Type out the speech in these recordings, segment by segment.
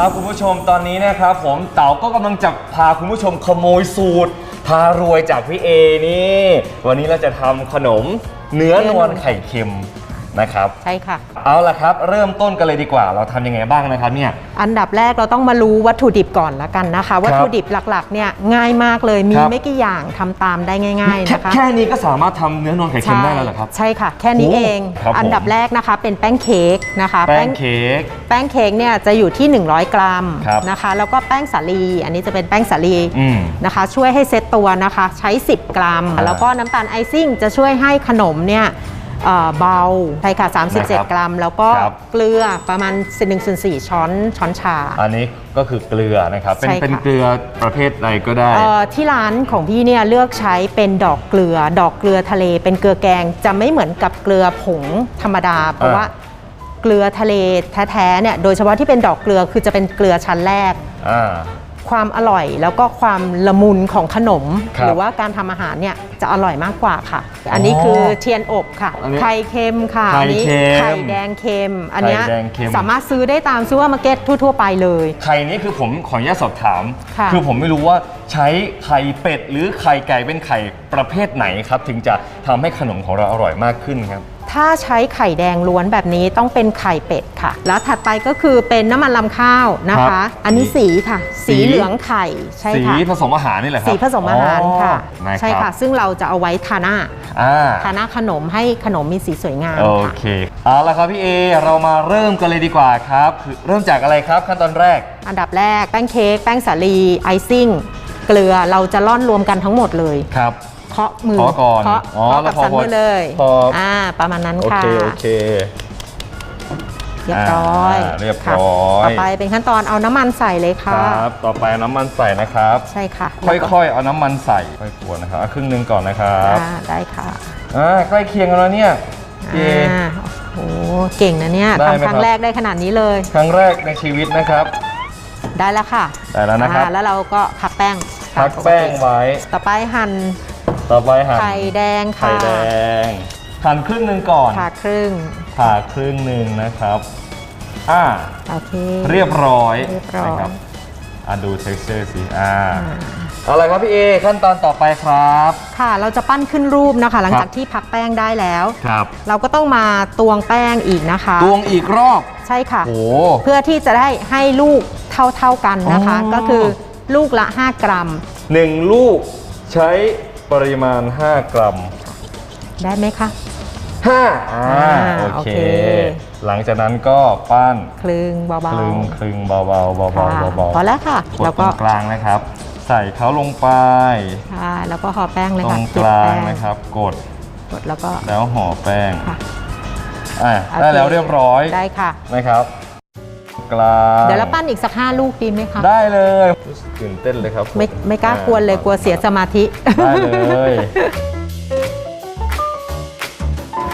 ครับคุณผู้ชมตอนนี้นะครับผมเต๋าก็กำลังจะพาคุณผู้ชมขโมยสูตร พารวยจากพี่เอนี่ วันนี้เราจะทำขนมเนื้อนวลไข่เค็ม นะครับ ใช่ค่ะ เอาละครับ เริ่มต้นกันเลยดีกว่า เราทำยังไงบ้างนะครับเนี่ย อันดับแรกเราต้องมารู้วัตถุดิบก่อนละกันนะคะ วัตถุดิบหลักๆเนี่ยง่ายมากเลยมีครับ ไม่กี่อย่างทำตามได้ง่าย ๆแค่นะคะ แค่นี้ก็สามารถทำเนื้อนวลไข่เค็มได้แล้วเหรอครับ ใช่ค่ะ แค่นี้โอ้เองครับผม อันดับแรกนะคะเป็นแป้งเค้กนะคะ แป้งเค้ก แป้งเค้กเนี่ยจะอยู่ที่ 100 กรัมครับ นะคะ แล้วก็แป้งสาลี อันนี้จะเป็นแป้งสาลีอืม นะคะ ช่วยให้เซตตัวนะคะ ใช้ 10 กรัม อ่าแล้วก็น้ำตาลไอซิ่งจะช่วยให้ขนมเนี่ย เอ่อเบาใช่ค่ะนะครับ37 กรัม แล้วก็ครับเกลือประมาณ1 4ช้อนช้อนชา อันนี้ก็คือเกลือนะครับ เป็นใช่ค่ะเป็นเกลือประเภทใดก็ได้เอ่อที่ร้านของพี่เนี่ยเลือกใช้เป็นดอกเกลือ ดอกเกลือทะเล เป็นเกลือแกงจะไม่เหมือนกับเกลือผงธรรมดา เพราะอ่าว่าเกลือทะเลแท้ๆเนี่ย โดยเฉพาะที่เป็นดอกเกลือคือจะเป็นเกลือชั้นแรกอ่า ความอร่อยแล้วก็ความละมุนของขนม ครับหรือว่าการทำอาหารเนี่ยจะอร่อยมากกว่าค่ะ อันนี้คือเทียนอบค่ะ อันนี้ไข่เค็มค่ะไข่อันนี้เค็มไข่แดงเค็ม อันเนี้ยไข่แดงเค็ม สามารถซื้อได้ตามซูเปอร์มาร์เก็ตทั่ว ๆ ไปเลย ไข่นี้คือผมขออนุญาตสอบถามค่ะ อผมไม่รู้ว่าใช้ไข่เป็ดหรือไข่ไก่เป็นไข่ประเภทไหนครับ ถึงจะทำให้ขนมของเราอร่อยมากขึ้นครับ ถ้าใช้ไข่แดงล้วนแบบนี้ต้องเป็นไข่เป็ดค่ะ แล้วถัดไปก็คือเป็นน้ำมันลำข้าวนะครัคะ บอันนี้สีค่ะ สี สีเหลืองไข่ใช่สีค่ะผสมอาหารนี่แหละครับสีผสมอาหารค่ะอ๋อนะครับใช่ค่ะซึ่งเราจะเอาไว้ทาหน้าอ่าทาหน้าขนมให้ขนมมีสีสวยงามโอค่ะ เคเอาละครับพี่เอเรามาเริ่มกันเลยดีกว่าครับคือเริ่มจากอะไรครับขั้นตอนแรก อันดับแรกแป้งเค้กแป้งสาลีไอซิ่งเกลือเราจะร่อนรวมกันทั้งหมดเลย ครับ เคาะมือเคาะก่อนเคาะอ๋อเคาะแล้กัวบพอสันมือเลยพออ่ อ่าประมาณนั้นโอค่ะเคโอเค เรียบร้อยอ่าเรียบค่ะร้อยต่อไปเป็นขั้นตอนเอาน้ำมันใส่เลยคค่ะ รับต่อไปเอาน้ำมันใส่นะครับ ใช่ค่ะค่อยๆ เอาน้ำมันใส่ค่อยกวนนะครับเอาครึ่งหนึงก่อนนะครับอ่าได้ค่ะอ่าใกล้เคียงกันแล้วเนี่ยพี่เอ อ่าโอ้โหเก่งนะเนี่ยได้ไหมทำครั้ครังบ แรกได้ขนาดนี้เลย ครั้งแรกในชีวิตนะครับ ได้แล้วค่ะได้แล้วนะครับ อ่าแล้วเราก็พักแป้งพักแป้งไว้ ต่อไปหั่น ต่อไปหั่นไข่แดงค่ะไข่แดง หั่นครึ่งหนึ่งก่อนผ่าครึ่ง ผ่าครึ่งหนึ่งนะครับ อ่า โอเค เรียบร้อยเรียบร้อย นะครับอะดู texture สิอ่าอ่าเอาละครับพี่เอ ขั้นตอนต่อไปครับ ค่ะ เราจะปั้นขึ้นรูปนะคะ หลังครับ จากที่พักแป้งได้แล้ว ครับ เราก็ต้องมาตวงแป้งอีกนะคะ ตวงอีกรอบ ใช่ค่ะ โอ้ เพื่อที่จะได้ให้ลูกเท่าๆกันนะคะ อ๋อ ก็คือลูกละ 5 กรัม หนึ่งลูกใช้ ปริมาณ 5 กรัม ได้ไหมคะ 5 อ่าอ่าโอโอเค เค หลังจากนั้นก็ปั้นคลึงเบาคลึงๆคลึงเบาๆเบาๆค่ะเบาๆพอแล้วค่ะ กดแล้วตก็รงกลางนะครับ ใส่เขาลงไป ค่ะแล้วก็ห่อแป้งเลยตรค่ะงเก็กบลางแป้งนะครับ กดกดแล้วก็แล้วห่อแป้งค่ะอะโอเคได้แล้วเรียบร้อยได้ค่ะนะครับ กลางเดี๋ยวเราปั้นอีกสักห้าลูกดีไหมคะ ได้เลยรู้สึกตื่นเต้นเลยครับผไม่ไม่กล้ากวนเลยกลัวเสียสมาธิ ได้เลย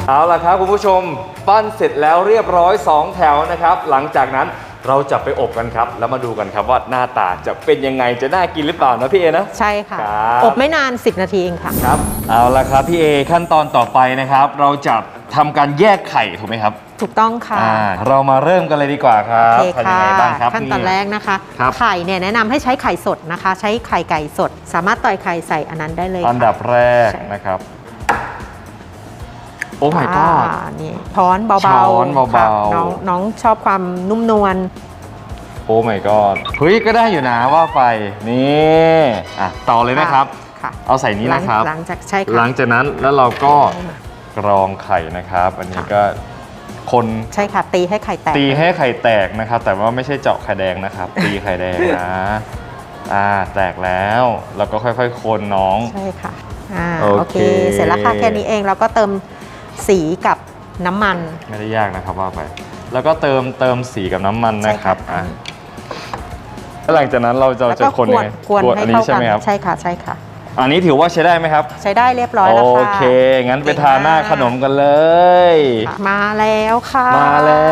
เอาล่ะครับคุณผู้ชมปั้นเสร็จแล้วเรียบร้อย 2 แถวนะครับ หลังจากนั้นเราจะไปอบกันครับ แล้วมาดูกันครับว่าหน้าตาจะเป็นยังไงจะน่ากินหรือเปล่านะพี่เอนะ ใช่ค่ะ ครับ อบไม่นาน 10 นาทีเองค่ะ ครับเอาละครับพี่เอขั้นตอนต่อไปนะครับ เราจะ ทำการแยกไข่ถูกไหมครับถูกต้องค่ะอ่าเรามาเริ่มกันเลยดีกว่าครัโอบเคทำยัค่ะงไงบ้างครับขั้นตอนแรกนะคะ ครับ ไข่เนี่ยแนะนำให้ใช้ไข่สดนะคะ ใช้ไข่ไก่สด สามารถต่อยไข่ใส่อันนั้นได้เลยอันดับค่ะแรกใช่ นะครับ โอ้ my อ่า god นี่ช้อนเบาๆช้อนเบาๆ ค่ะน้องน้องชอบความนุ่มนวล โอ้ my god เฮ้ยก็ได้อยู่นะว่าไปนี่อะต่อเลยนะครับ ค่ะ เอาใส่นี้นะครับ หลังจากใช่หลัค่ะงจากนั้นแล้วเราก็ กรองไข่นะครับ อันนี้ก็คนใช่ค่ะ ตีให้ไข่แตกตีให้ไข่แตกนะครับ แต่ว่าไม่ใช่เจาะไข่แดงนะครับ ตีไข่แดงนะอ่าแตกแล้วแล้วก็ค่อยๆ คนน้อง ใช่ค่ะอ่าโอโอเค เค เสร็จแล้วค่ะแค่นี้เองเราก็เติมสีกับน้ำมัน ไม่ได้ยากนะครับว่าไป แล้วก็เติมเติมสีกับน้ำมันนะครับใช่ค่ะ อะแล้วหลังจากนั้นเราจะแล้วจะก็คนกยัวงนไงกวนกวนให้อันนี้เข้าใช่กัไหมครับ ใช่ค่ะใช่ค่ะ อันนี้ถือว่าใช้ได้ไหมครับ ใช้ได้เรียบร้อยแล้วโอค่ะเค งั้นไปทาหน้าขนมกันเลย มาแล้วค่ะ มาแล้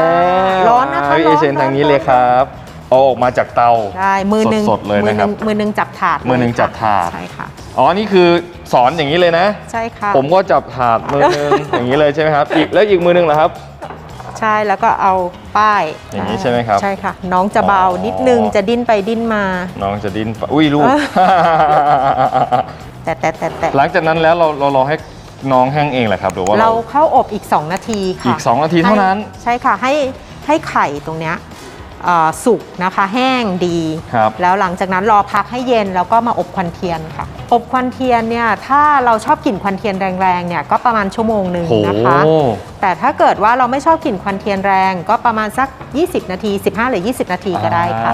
วร้อนนะคะพี่ร้เออนเชนทางนี้ร้อเลยครับเอาออกมาจากเตาได้มือหนึ่งสดๆเลยมือนะหครันึ่บงมือหนึ่งจับถาดมือหนึ่งเลยจับถาดใช่ค่ะอ๋อนี่คือสอนอย่างนี้เลยนะ ใช่ค่ะ ผมก็จับถาดมือหนึงอย่างนี้เลยใช่ไหมครับอีกแล้วอีกมือหนึงเหรอครับ ใช่แล้วก็เอาป้ายอย่างนี้ใช่ไหมครับใช่ค่ะ น้องจะเบาอ๋อนิดนึงจะดิ้นไปดิ้นมา น้องจะดิ้นปะอุ้ยลูกเอแต่แต่แต่แต่หลังจากนั้นแล้วเราเรารอให้น้องแห้งเองแหละครับหรือว่าเราเราเข้าอบอีก 2 นาทีค่ะอีก 2 นาทีเท่านั้นให้ใช่ค่ะให้ให้ไข่ตรงเนี้ยเอ่อสุกนะคะแห้งดีครับแล้วหลังจากนั้นรอพักให้เย็นแล้วก็มาอบควันเทียนค่ะ อบควันเทียนเนี่ยถ้าเราชอบกลิ่นควันเทียนแรงๆเนี่ยก็ประมาณชั่วโมงหนึ่งนะคะแต่ถ้าเกิดว่าเราไม่ชอบกลิ่นควันเทียนแรง ก็ประมาณสัก 20 นาที 15 หรือ 20 นาทีก็ได้ค่ะ